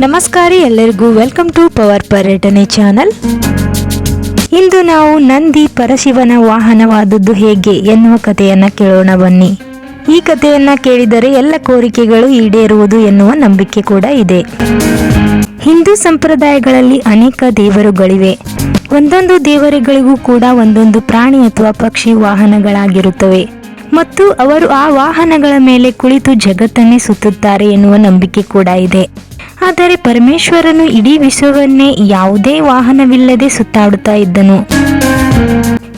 ನಮಸ್ಕಾರ ಎಲ್ಲರಿಗೂ welcome to power ಪರ್ಯಟನೆ ಚಾನಲ್. ಇಂದು ನಾವು ನಂದಿ ಪರಶಿವನ ವಾಹನವಾದದ್ದು ಹೇಗೆ ಎನ್ನುವ ಕಥೆಯನ್ನ ಕೇಳೋಣ ಬನ್ನಿ. ಈ ಕಥೆಯನ್ನ ಕೇಳಿದರೆ ಎಲ್ಲ ಕೋರಿಕೆಗಳು ಈಡೇರುವುದು ಎನ್ನುವ ನಂಬಿಕೆ ಕೂಡ ಇದೆ. ಹಿಂದೂ ಸಂಪ್ರದಾಯಗಳಲ್ಲಿ ಅನೇಕ ದೇವರುಗಳಿವೆ. ಒಂದೊಂದು ದೇವರುಗಳಿಗೂ ಕೂಡ ಒಂದೊಂದು ಪ್ರಾಣಿ ಅಥವಾ ಪಕ್ಷಿ ವಾಹನಗಳಾಗಿರುತ್ತವೆ. ಮತ್ತು ಅವರು ಆ ವಾಹನಗಳ ಮೇಲೆ ಕುಳಿತು ಜಗತ್ತನ್ನೇ ಸುತ್ತುತ್ತಾರೆ ಎನ್ನುವ ನಂಬಿಕೆ ಕೂಡ ಇದೆ. ಆದರೆ ಪರಮೇಶ್ವರನು ಇಡೀ ವಿಶ್ವವನ್ನೇ ಯಾವುದೇ ವಾಹನವಿಲ್ಲದೆ ಸುತ್ತಾಡುತ್ತಾ ಇದ್ದನು.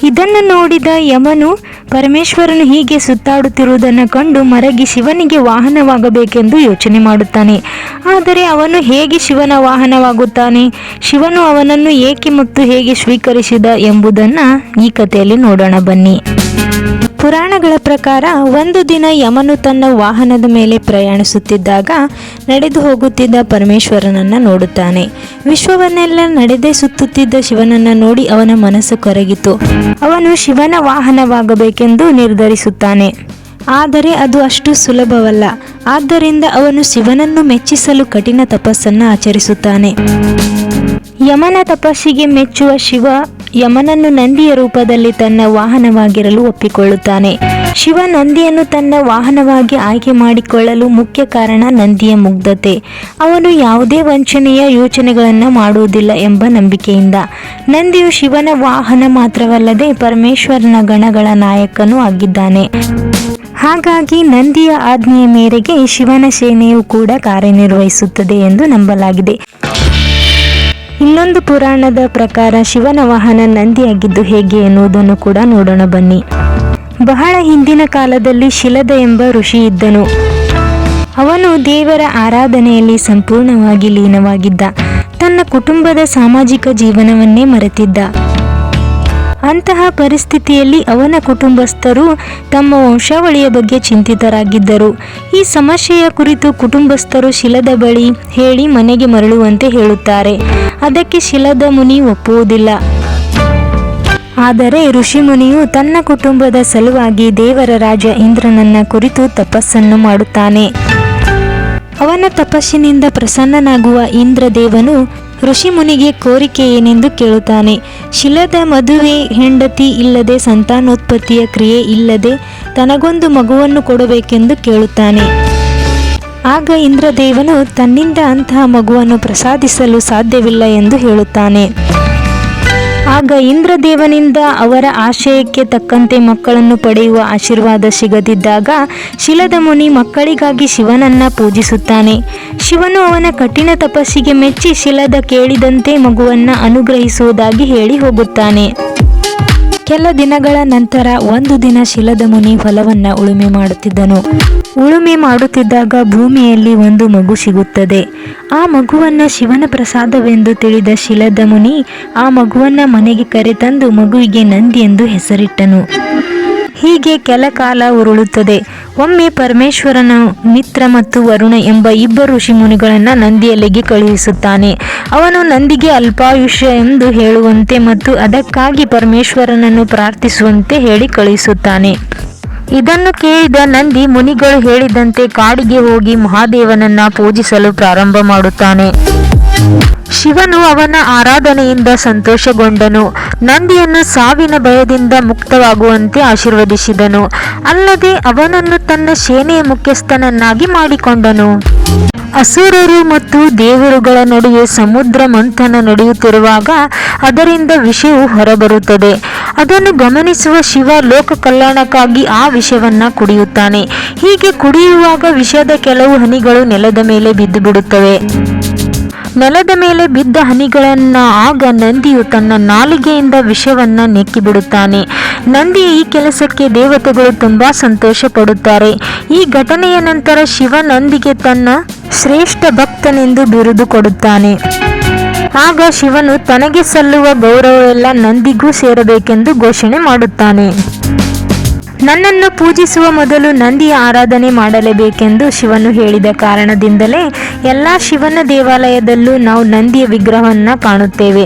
ಇದನ್ನು ನೋಡಿದ ಯಮನು, ಪರಮೇಶ್ವರನು ಹೀಗೆ ಸುತ್ತಾಡುತ್ತಿರುವುದನ್ನು ಕಂಡು ಮರಗಿ ಶಿವನಿಗೆ ವಾಹನವಾಗಬೇಕೆಂದು ಯೋಚನೆ ಮಾಡುತ್ತಾನೆ. ಆದರೆ ಅವನು ಹೇಗೆ ಶಿವನ ವಾಹನವಾಗುತ್ತಾನೆ? ಶಿವನು ಅವನನ್ನು ಏಕೆ ಮತ್ತು ಹೇಗೆ ಸ್ವೀಕರಿಸಿದ ಎಂಬುದನ್ನು ಈ ಕಥೆಯಲ್ಲಿ ನೋಡೋಣ ಬನ್ನಿ. ಪುರಾಣಗಳ ಪ್ರಕಾರ ಒಂದು ದಿನ ಯಮನು ತನ್ನ ವಾಹನದ ಮೇಲೆ ಪ್ರಯಾಣಿಸುತ್ತಿದ್ದಾಗ ನಡೆದು ಹೋಗುತ್ತಿದ್ದ ಪರಮೇಶ್ವರನನ್ನ ನೋಡುತ್ತಾನೆ. ವಿಶ್ವವನ್ನೆಲ್ಲ ನಡೆದೇ ಸುತ್ತುತ್ತಿದ್ದ ಶಿವನನ್ನ ನೋಡಿ ಅವನ ಮನಸ್ಸು ಕರಗಿತು. ಅವನು ಶಿವನ ವಾಹನವಾಗಬೇಕೆಂದು ನಿರ್ಧರಿಸುತ್ತಾನೆ. ಆದರೆ ಅದು ಅಷ್ಟು ಸುಲಭವಲ್ಲ. ಆದ್ದರಿಂದ ಅವನು ಶಿವನನ್ನು ಮೆಚ್ಚಿಸಲು ಕಠಿಣ ತಪಸ್ಸನ್ನು ಆಚರಿಸುತ್ತಾನೆ. ಯಮನ ತಪಸ್ಸಿಗೆ ಮೆಚ್ಚುವ ಶಿವ ಯಮನನ್ನು ನಂದಿಯ ರೂಪದಲ್ಲಿ ತನ್ನ ವಾಹನವಾಗಿರಲು ಒಪ್ಪಿಕೊಳ್ಳುತ್ತಾನೆ. ಶಿವ ನಂದಿಯನ್ನು ತನ್ನ ವಾಹನವಾಗಿ ಆಯ್ಕೆ ಮಾಡಿಕೊಳ್ಳಲು ಮುಖ್ಯ ಕಾರಣ ನಂದಿಯ ಮುಗ್ಧತೆ. ಅವನು ಯಾವುದೇ ವಂಚನೆಯ ಯೋಚನೆಗಳನ್ನು ಮಾಡುವುದಿಲ್ಲ ಎಂಬ ನಂಬಿಕೆಯಿಂದ. ನಂದಿಯು ಶಿವನ ವಾಹನ ಮಾತ್ರವಲ್ಲದೆ ಪರಮೇಶ್ವರನ ಗಣಗಳ ನಾಯಕನೂ ಆಗಿದ್ದಾನೆ. ಹಾಗಾಗಿ ನಂದಿಯ ಆಜ್ಞೆಯ ಮೇರೆಗೆ ಶಿವನ ಸೇನೆಯು ಕೂಡ ಕಾರ್ಯನಿರ್ವಹಿಸುತ್ತದೆ ಎಂದು ನಂಬಲಾಗಿದೆ. ಇನ್ನೊಂದು ಪುರಾಣದ ಪ್ರಕಾರ ಶಿವನ ವಾಹನ ನಂದಿಯಾಗಿದ್ದು ಹೇಗೆ ಎನ್ನುವುದನ್ನು ಕೂಡ ನೋಡೋಣ ಬನ್ನಿ. ಬಹಳ ಹಿಂದಿನ ಕಾಲದಲ್ಲಿ ಶಿಲದ ಎಂಬ ಋಷಿ ಇದ್ದನು. ಅವನು ದೇವರ ಆರಾಧನೆಯಲ್ಲಿ ಸಂಪೂರ್ಣವಾಗಿ ಲೀನವಾಗಿದ್ದ. ತನ್ನ ಕುಟುಂಬದ ಸಾಮಾಜಿಕ ಜೀವನವನ್ನೇ ಮರೆತಿದ್ದ. ಅಂತಹ ಪರಿಸ್ಥಿತಿಯಲ್ಲಿ ಅವನ ಕುಟುಂಬಸ್ಥರು ತಮ್ಮ ವಂಶಾವಳಿಯ ಬಗ್ಗೆ ಚಿಂತಿತರಾಗಿದ್ದರು. ಈ ಸಮಸ್ಯೆಯ ಕುರಿತು ಕುಟುಂಬಸ್ಥರು ಶಿಲದ ಬಳಿ ಹೇಳಿ ಮನೆಗೆ ಮರಳುವಂತೆ ಹೇಳುತ್ತಾರೆ. ಅದಕ್ಕೆ ಶಿಲದ ಮುನಿ ಒಪ್ಪುವುದಿಲ್ಲ. ಆದರೆ ಋಷಿಮುನಿಯು ತನ್ನ ಕುಟುಂಬದ ಸಲುವಾಗಿ ದೇವರ ರಾಜ ಇಂದ್ರನನ್ನ ಕುರಿತು ತಪಸ್ಸನ್ನು ಮಾಡುತ್ತಾನೆ. ಅವನ ತಪಸ್ಸಿನಿಂದ ಪ್ರಸನ್ನನಾಗುವ ಇಂದ್ರದೇವನು ಋಷಿಮುನಿಗೆ ಕೋರಿಕೆ ಏನೆಂದು ಕೇಳುತ್ತಾನೆ. ಶಿಲದ ಮದುವೆ ಹೆಂಡತಿ ಇಲ್ಲದೆ ಸಂತಾನೋತ್ಪತ್ತಿಯ ಕ್ರಿಯೆ ಇಲ್ಲದೆ ತನಗೊಂದು ಮಗುವನ್ನು ಕೊಡಬೇಕೆಂದು ಕೇಳುತ್ತಾನೆ. ಆಗ ಇಂದ್ರದೇವನು ತನ್ನಿಂದ ಅಂತಹ ಮಗುವನ್ನು ಪ್ರಸಾದಿಸಲು ಸಾಧ್ಯವಿಲ್ಲ ಎಂದು ಹೇಳುತ್ತಾನೆ. ಆಗ ಇಂದ್ರದೇವನಿಂದ ಅವರ ಆಶಯಕ್ಕೆ ತಕ್ಕಂತೆ ಮಕ್ಕಳನ್ನು ಪಡೆಯುವ ಆಶೀರ್ವಾದ ಸಿಗದಿದ್ದಾಗ ಶಿಲದ ಮುನಿ ಮಕ್ಕಳಿಗಾಗಿ ಶಿವನನ್ನ ಪೂಜಿಸುತ್ತಾನೆ. ಶಿವನು ಅವನ ಕಠಿಣ ತಪಸ್ಸಿಗೆ ಮೆಚ್ಚಿ ಶಿಲದ ಕೇಳಿದಂತೆ ಮಗುವನ್ನ ಅನುಗ್ರಹಿಸುವುದಾಗಿ ಹೇಳಿ ಹೋಗುತ್ತಾನೆ. ಕೆಲ ದಿನಗಳ ನಂತರ ಒಂದು ದಿನ ಶಿಲದ ಮುನಿ ಹೊಲವನ್ನ ಉಳುಮೆ ಮಾಡುತ್ತಿದ್ದನು. ಉಳುಮೆ ಮಾಡುತ್ತಿದ್ದಾಗ ಭೂಮಿಯಲ್ಲಿ ಒಂದು ಮಗು ಸಿಗುತ್ತದೆ. ಆ ಮಗುವನ್ನ ಶಿವನ ಪ್ರಸಾದವೆಂದು ತಿಳಿದ ಶಿಲದ ಮುನಿ ಆ ಮಗುವನ್ನ ಮನೆಗೆ ಕರೆತಂದು ಮಗುವಿಗೆ ನಂದಿ ಎಂದು ಹೆಸರಿಟ್ಟನು. ಹೀಗೆ ಕೆಲ ಕಾಲ ಉರುಳುತ್ತದೆ. ಒಮ್ಮೆ ಪರಮೇಶ್ವರನ ಮಿತ್ರ ಮತ್ತು ವರುಣ ಎಂಬ ಇಬ್ಬರು ಋಷಿಮುನಿಗಳನ್ನು ನಂದಿಯಲ್ಲಿಗೆ ಕಳುಹಿಸುತ್ತಾನೆ. ಅವನು ನಂದಿಗೆ ಅಲ್ಪಾಯುಷ್ಯ ಎಂದು ಹೇಳುವಂತೆ ಮತ್ತು ಅದಕ್ಕಾಗಿ ಪರಮೇಶ್ವರನನ್ನು ಪ್ರಾರ್ಥಿಸುವಂತೆ ಹೇಳಿ ಕಳುಹಿಸುತ್ತಾನೆ. ಇದನ್ನು ಕೇಳಿದ ನಂದಿ ಮುನಿಗಳು ಹೇಳಿದಂತೆ ಕಾಡಿಗೆ ಹೋಗಿ ಮಹಾದೇವನನ್ನ ಪೂಜಿಸಲು ಪ್ರಾರಂಭ ಮಾಡುತ್ತಾನೆ. ಶಿವನು ಅವನ ಆರಾಧನೆಯಿಂದ ಸಂತೋಷಗೊಂಡನು. ನಂದಿಯನ್ನು ಸಾವಿನ ಭಯದಿಂದ ಮುಕ್ತವಾಗುವಂತೆ ಆಶೀರ್ವದಿಸಿದನು. ಅಲ್ಲದೆ ಅವನನ್ನು ತನ್ನ ಸೇನೆಯ ಮುಖ್ಯಸ್ಥನನ್ನಾಗಿ ಮಾಡಿಕೊಂಡನು. ಅಸುರರು ಮತ್ತು ದೇವರುಗಳ ನಡುವೆ ಸಮುದ್ರ ಮಂಥನ ನಡೆಯುತ್ತಿರುವಾಗ ಅದರಿಂದ ವಿಷವು ಹೊರಬರುತ್ತದೆ. ಅದನ್ನು ಗಮನಿಸುವ ಶಿವ ಲೋಕ ಕಲ್ಯಾಣಕ್ಕಾಗಿ ಆ ವಿಷವನ್ನು ಕುಡಿಯುತ್ತಾನೆ. ಹೀಗೆ ಕುಡಿಯುವಾಗ ವಿಷದ ಕೆಲವು ಹನಿಗಳು ನೆಲದ ಮೇಲೆ ಬಿದ್ದು ಬಿಡುತ್ತವೆ ನೆಲದ ಮೇಲೆ ಬಿದ್ದ ಹನಿಗಳನ್ನ ಆಗ ನಂದಿಯು ತನ್ನ ನಾಲಿಗೆಯಿಂದ ವಿಷವನ್ನ ನೆಕ್ಕಿಬಿಡುತ್ತಾನೆ ನಂದಿ ಈ ಕೆಲಸಕ್ಕೆ ದೇವತೆಗಳು ತುಂಬಾ ಸಂತೋಷ ಪಡುತ್ತಾರೆ ಈ ಘಟನೆಯ ನಂತರ ಶಿವ ನಂದಿಗೆ ತನ್ನ ಶ್ರೇಷ್ಠ ಭಕ್ತನೆಂದು ಬಿರುದು ಕೊಡುತ್ತಾನೆ. ಆಗ ಶಿವನು ತನಗೆ ಸಲ್ಲುವ ಗೌರವವೆಲ್ಲ ನಂದಿಗೂ ಸೇರಬೇಕೆಂದು ಘೋಷಣೆ ಮಾಡುತ್ತಾನೆ. ನನ್ನನ್ನು ಪೂಜಿಸುವ ಮೊದಲು ನಂದಿಯ ಆರಾಧನೆ ಮಾಡಲೇಬೇಕೆಂದು ಶಿವನು ಹೇಳಿದ ಕಾರಣದಿಂದಲೇ ಎಲ್ಲ ಶಿವನ ದೇವಾಲಯದಲ್ಲೂ ನಾವು ನಂದಿಯ ವಿಗ್ರಹವನ್ನು ಕಾಣುತ್ತೇವೆ.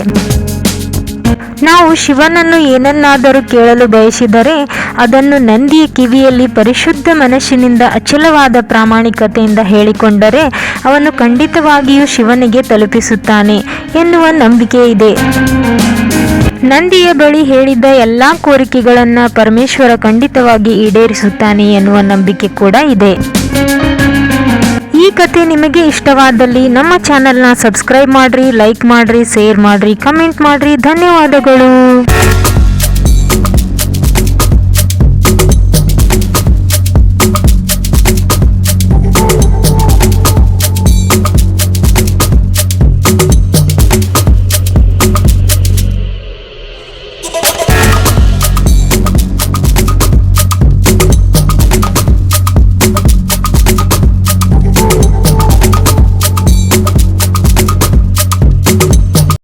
ನಾವು ಶಿವನನ್ನು ಏನನ್ನಾದರೂ ಕೇಳಲು ಬಯಸಿದರೆ ಅದನ್ನು ನಂದಿಯ ಕಿವಿಯಲ್ಲಿ ಪರಿಶುದ್ಧ ಮನಸ್ಸಿನಿಂದ ಅಚಲವಾದ ಪ್ರಾಮಾಣಿಕತೆಯಿಂದ ಹೇಳಿಕೊಂಡರೆ ಅವನು ಖಂಡಿತವಾಗಿಯೂ ಶಿವನಿಗೆ ತಲುಪಿಸುತ್ತಾನೆ ಎನ್ನುವ ನಂಬಿಕೆ ಇದೆ ನಂದಿಯ ಬಳಿ ಹೇಳಿದ್ದ ಎಲ್ಲ ಕೋರಿಕೆಗಳನ್ನು ಪರಮೇಶ್ವರ ಖಂಡಿತವಾಗಿ ಈಡೇರಿಸುತ್ತಾನೆ ಎನ್ನುವ ನಂಬಿಕೆ ಕೂಡ ಇದೆ. ಈ ಕತೆ ನಿಮಗೆ ಇಷ್ಟವಾದಲ್ಲಿ ನಮ್ಮ ಚಾನೆಲ್ನ ಸಬ್ಸ್ಕ್ರೈಬ್ ಮಾಡಿರಿ, ಲೈಕ್ ಮಾಡಿರಿ, ಶೇರ್ ಮಾಡಿರಿ, ಕಮೆಂಟ್ ಮಾಡಿರಿ. ಧನ್ಯವಾದಗಳು.